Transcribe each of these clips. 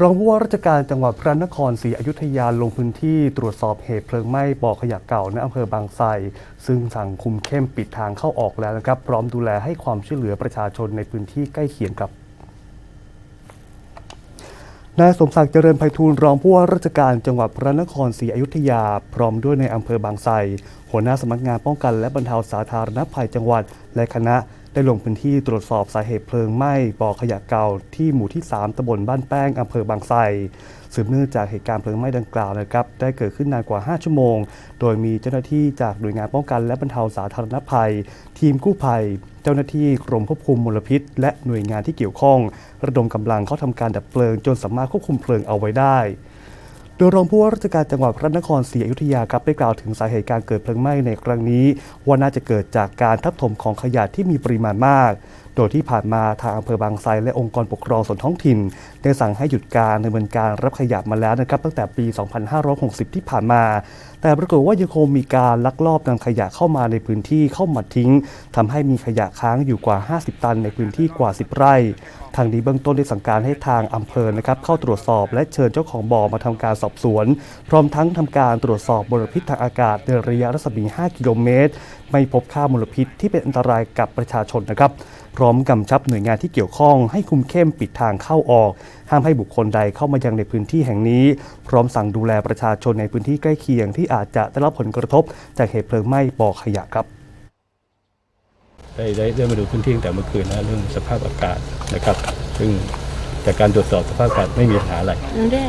รองผู้ว่าราชการจังหวัดพระนครศรีอยุธยาลงพื้นที่ตรวจสอบเหตุเพลิงไหม้บ่อขยะเก่าในอำเภอบางไทรซึ่งสั่งคุมเข้มปิดทางเข้าออกแล้วนะครับ พร้อมดูแลให้ความช่วยเหลือประชาชนในพื้นที่ใกล้เคียงครับนายสมศักดิ์เจริญไพฑูรย์รองผู้ว่าราชการจังหวัดพระนครศรีอยุธยา พร้อมด้วยในอำเภอบางไทรหัวหน้าสำนักงานป้องกันและบรรเทาสาธารณภัยจังหวัด และคณะ ได้ลงพื้นที่ตรวจสอบสาเหตุเพลิงไหม้บ่อขยะเก่าที่หมู่ที่ 3ตำบลบ้านแป้งอำเภอบางไทรสืบเนื่องจากเหตุการณ์เพลิงไหม้ดังกล่าวนะครับได้เกิดขึ้นนานกว่า 5 ชั่วโมง โดยมีเจ้าหน้าที่จากหน่วยงานป้องกันและบรรเทาสาธารณภัย ทีมกู้ภัย เจ้าหน้าที่กรมควบคุมมลพิษ และหน่วยงานที่เกี่ยวข้อง ระดมกำลังเข้าทำการดับเพลิง จนสามารถควบคุมเพลิงเอาไว้ได้ โดยรองผู้ว่าราชการจังหวัดพระนครศรีอยุธยาครับได้กล่าวถึงสาเหตุการเกิดเพลิงไหม้ในครั้งนี้ ว่าน่าจะเกิดจากการทับถมของขยะที่มีปริมาณมาก โดยที่ผ่านมาทางอำเภอบางไทรและองค์กรปกครองส่วนท้องถิ่น ได้สั่งให้หยุดการดำเนินการรับขยะมาแล้วนะครับตั้งแต่ปี 2560 ที่ผ่านมา แต่ปรากฏว่ายังคงมีการลักลอบนำขยะเข้ามาในพื้นที่เข้ามาทิ้งทำให้มีขยะค้างอยู่กว่า 50 ตันในพื้นที่กว่า 10 ไร่ทางนี้เบื้องต้นได้สั่งการให้ทางอำเภอนะครับเข้าตรวจสอบและเชิญเจ้าของบ่อมาทำการสอบสวน พร้อมทั้งทำการตรวจสอบมลพิษทางอากาศในระยะรัศมี 5 กิโลเมตร ไม่พบค่ามลพิษที่เป็นอันตรายกับประชาชนนะครับพร้อมกำชับหน่วยงานที่เกี่ยวข้องให้คุมเข้มปิดทางเข้าออก ห้ามให้บุคคลใดเข้ามายังในพื้นที่แห่งนี้ พร้อมสั่งดูแลประชาชนในพื้นที่ใกล้เคียงที่อาจจะได้รับผลกระทบจากเหตุเพลิงไหม้บ่อขยะครับได้ได้ได้มาดูพื้นที่ตั้งแต่เมื่อคืนนะเรื่องสภาพอากาศนะครับ ซึ่งจากการตรวจสอบสภาพอากาศไม่มีปัญหาอะไร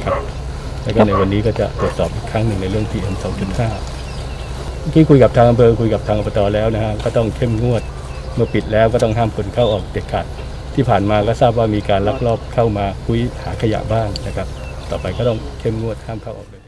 ครับแล้วก็ในวันนี้ก็จะตรวจสอบอีกครั้งหนึ่งในเรื่อง PM 2.5เมื่อกี้คุยกับทางอำเภอคุยกับทางอบตแล้วนะฮะก็ต้องเข้มงวด เมื่อปิดแล้วก็ต้องห้ามคนเข้าออกเด็ดขาดที่ผ่านมาก็ทราบว่ามีการลักลอบเข้ามาคุยหาขยะบ้างนะครับ ต่อไปก็ต้องเข้มงวดห้ามเข้าออกเลย